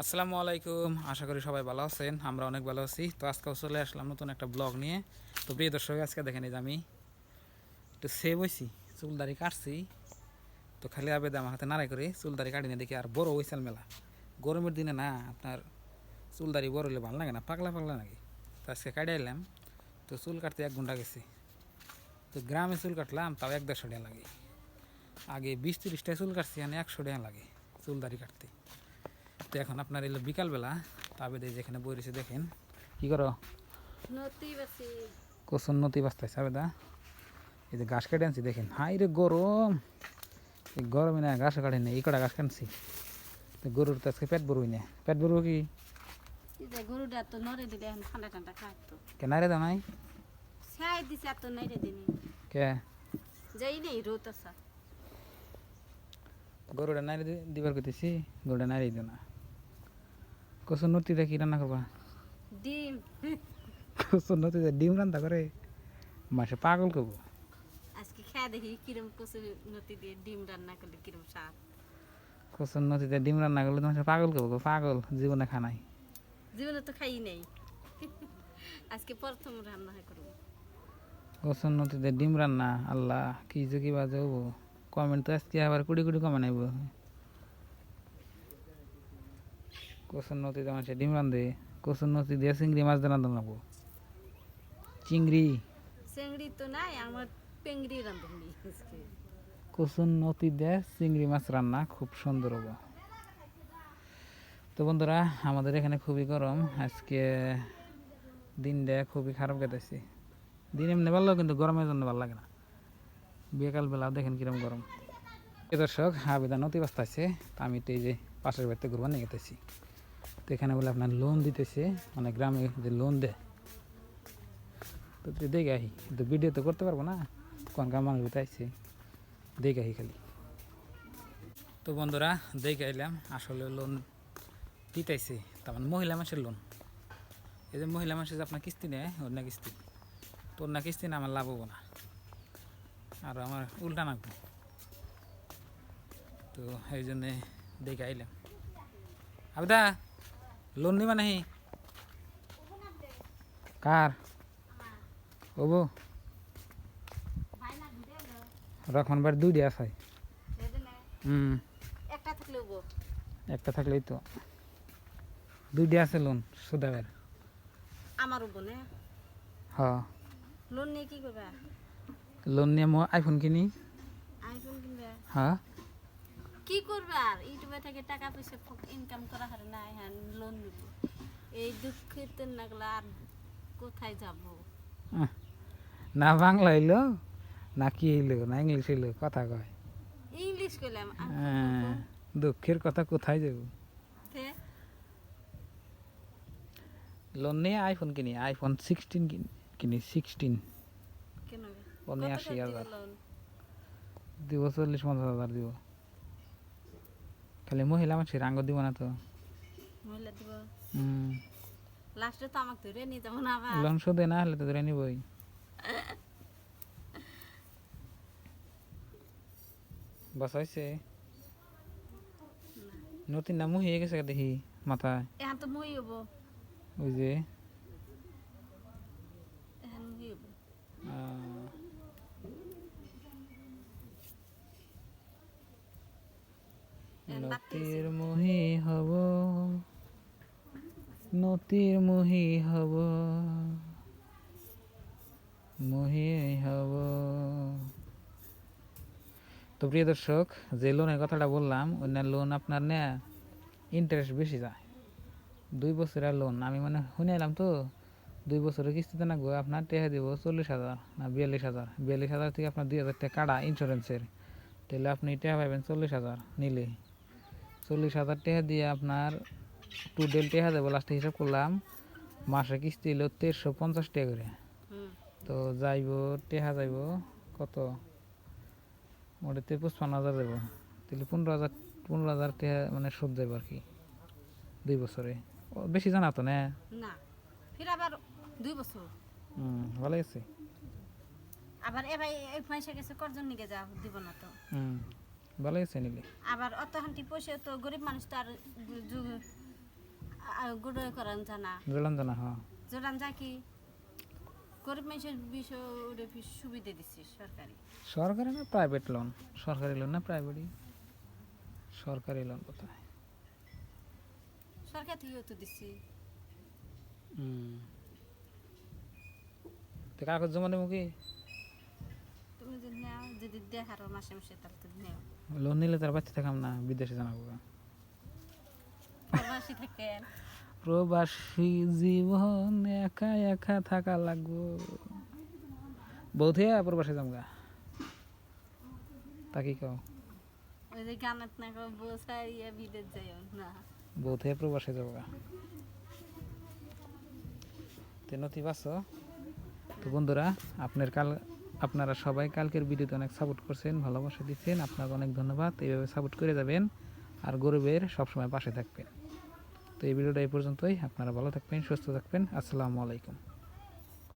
আসসালামু আলাইকুম। আশা করি সবাই ভালো আছেন, আমরা অনেক ভালো আছি। তো আজকেও চলে আসলাম নতুন একটা ব্লগ নিয়ে। তো প্রিয় দর্শক, আজকে দেখেন যে আমি একটু সেভ হয়েছি চুল দাড়ি কাটছি। তো খালি আবেদে আমার হাতে নাড়াই করে চুল দাড়ি কাটি না দেখি আর বড় হয়েছিল মেলা গরমের দিনে না আপনার চুল দাড়ি বড় হলে ভালো লাগে না, পাগলা পাগলা নাকি তো আজকে কাটে এলাম তো চুল কাটতে এক ঘণ্টা গেছে। তো গ্রামে চুল কাটলাম, তাও এক দেড়শো টাকা লাগে। আগে বিশ তিরিশটায় চুল কাটছি মানে একশো টাকা লাগে চুল দাড়ি কাটতে। তো এখন আপনার এলো বিকালবেলা তবে দিয়ে যেখানে বই রয়েছে দেখেন। কি করো? কসুন নতি বাস্তায় সাবেদা এই যে ঘাস কেটে আনছি দেখেন। হাই রে গরম! এই গরমে না ঘাস কাটে না এই কটা ঘাস কাটছি। তো গরুর তো আজকে পেট বড়ুই না। পেট বড়বো কি? গরুটা তো নরে দিলে ঠান্ডা ঠান্ডা নাই রে দানাই ছাই দিছে দিনি কে? যাই নেই রোদ আসা গরুটা নাইরে দিবার করতেছি গরুটা নাইরে দিও না। কসুন নতিতে কি রান্না করবা ডিম। কসুন নতিতে ডিম রান্না করে মাসে পাগল করব আজকে খেয়ে দেখি কিরম কচুর নতি দিয়ে ডিম রান্না করলে কিরম স্বাদ। কসুন নতিতে ডিম রান্না করলে তোমার পাগল করব পাগল জীবনে খানাই জীবনে তো খাই নেই। আজকে প্রথম রান্না করব কসুন নতিতে ডিম রান্না আল্লাহ কি যে কি বাজে হব। কমেন্ট তো আজকে আবার কুড়ি কুড়ি কমে নাইব কসুন নদীতে মানুষে ডিম রান্ধে কসুন নদী দিয়ে চিংড়ি মাছ দিয়ে রান্ধন লাগবো। চিংড়ি? চেংড়ি তো নাই আমার পেংড়ি রান্ধবি আজকে। কসুন নদী দিয়ে চিংড়ি মাছ রান্না খুব সুন্দর হব। তো বন্ধুরা আমাদের এখানে খুবই গরম। আজকে দিনটা খুবই খারাপ কেটেছে। দিন এমনি ভালো কিন্তু গরমের জন্য ভালো লাগে না। বিকালবেলা দেখেন কিরম গরম। দর্শক আবেদন নদী বাস্তা আছে। তা আমি তো এই যে পাশের বাড়িতে ঘুরবার নিয়ে গেতেছি। তো এখানে বলে আপনার লোন দিতেছে। মানে গ্রামে যে লোন দেয়। তো দেখে আহি তো ভিডিও তো করতে পারব না। কোন গ্রাম মানুষ আইছে। দেখে আহি খালি। তো বন্ধুরা, দেখে আইলাম। আসলে লোন দিতেছে। তার মানে মহিলা মানুষের লোন এই যে মহিলা মানুষের আপনার কিস্তি নেয়, ওর না কিস্তি। তোর না কিস্তি না আমার লাভ হব না। আর আমার উল্টা নাকবো তো এই জন্যে দেখে আইলাম। আবেদা! লোন নিবা নাহি? কার? ওবো রখন বার দুইটা আছে। হুম। একটা থাকলে উবো একটা থাকলেই তো। দুইটা আছে লোন সুদাবের আমার উবো না? হ। লোন নিয়ে কি করবা? লোন নিয়ে মই আইফোন কিনি। আইফোন কিনবা? হ্যাঁ। কি করবা? আর ইউটিউবে থেকে টাকা পয়সা ইনকাম করা হারে না হ্যাঁ লোন নিব। এই দুঃখের তো নাগলা আর কোথায় যাব? না বাংলা এলো না কি এলো না ইংলিশ এলো কথা কয়। ইংলিশ করলাম হ্যাঁ, দুঃখের কথা কোথায় যাব? লোন নিয়ে আইফোন কিনি আইফোন সিক্সটিন কিনি সিক্সটিন কেন পনেরো আশি হাজার। দিব চল্লিশ পঞ্চাশ হাজার দিব। খালি মহিলা মানুষের রাঙ্গ দিব না তো। মহিলা দিব। হুম। লাস্টে তো আমাকে ধরে নিয়ে যাব না আবার। না হলে তো ধরে নিবই। বাস হয়েছে নতুন নাম হয়ে গেছে দেখি মাথায়। এখন তো মই হব। ওই যে এখন মই হব আহ, এখন বাকি নতির মুহি হব। নতির মুহি হব। মুহি হব। তো প্রিয় দর্শক, যে লোনের কথাটা বললাম অন্য লোন আপনার নেয়া ইন্টারেস্ট বেশি যায়। দুই বছরের লোন, আমি মানে শুনে এলাম তো, দুই বছরের কিস্তিতে না গো আপনার টেহা দিব চল্লিশ হাজার না বিয়াল্লিশ হাজার। বিয়াল্লিশ হাজার থেকে আপনার দুই হাজার টাকা কাটা ইন্স্যুরেন্সের তাহলে আপনি টেহা পাবেন চল্লিশ হাজার নিলে। চল্লিশ হাজার টাকা দিয়ে আপনার টোটাল টাকা দেবো। লাস্টে হিসাব করলাম মাসে কিস্তি হলো তেরোশো পঞ্চাশ টাকা করে। তো যাইব টেহা যাইব কত? ওটাতে পঁচপান্ন হাজার দেবো। তাহলে পনেরো হাজার পনেরো হাজার টাকা মানে সুদ যাইব আর কি দুই বছরে। বেশি জানা তো না? না ফির আবার দুই বছর। হুম ভালো আছে আবার এবার এই পয়সা গেছে করজন নিকে যা দিব না তো? হুম। ভালো আছে নিলে আবার অত হান্টি পয়সা তো গরিব মানুষ তো আর গুড়ো করান জানা গেলাম তো না হ্যাঁ। জোরান যা কি? গরিব মানুষের বিষয় সুবিধা দিচ্ছে সরকারি? সরকারি না প্রাইভেট লোন সরকারি লোন না প্রাইভেটই সরকারি লোন কোথায়? সরকার থেকেও তো দিচ্ছি। হুম। কাগজ জমা দেবো কি? যদি দেখারো মাসে মাসে তাহলে তো নেও লোন নিলে তার বাচ্চা থাকাম না বিদেশে জানাব প্রবাসী থাকেন। প্রবাসী জীবন একা একা থাকা লাগবো। বৌধে প্রবাসী যামগা। তা কি কও। ওই যে গানত না কেউ বসাইয়া বিদেশ যাইও না। বৌধে প্রবাসী যাবগা তো নথি বাসো। তো বন্ধুরা আপনার কাল আপনারা সবাই কালকের ভিডিওতে অনেক সাপোর্ট করছেন, ভালোবাসা দিচ্ছেন। আপনাকে অনেক ধন্যবাদ। এইভাবে সাপোর্ট করে যাবেন আর গরিবের সবসময় পাশে থাকবেন। তো এই ভিডিওটা এই পর্যন্তই। আপনারা ভালো থাকবেন, সুস্থ থাকবেন। আসসালামু আলাইকুম।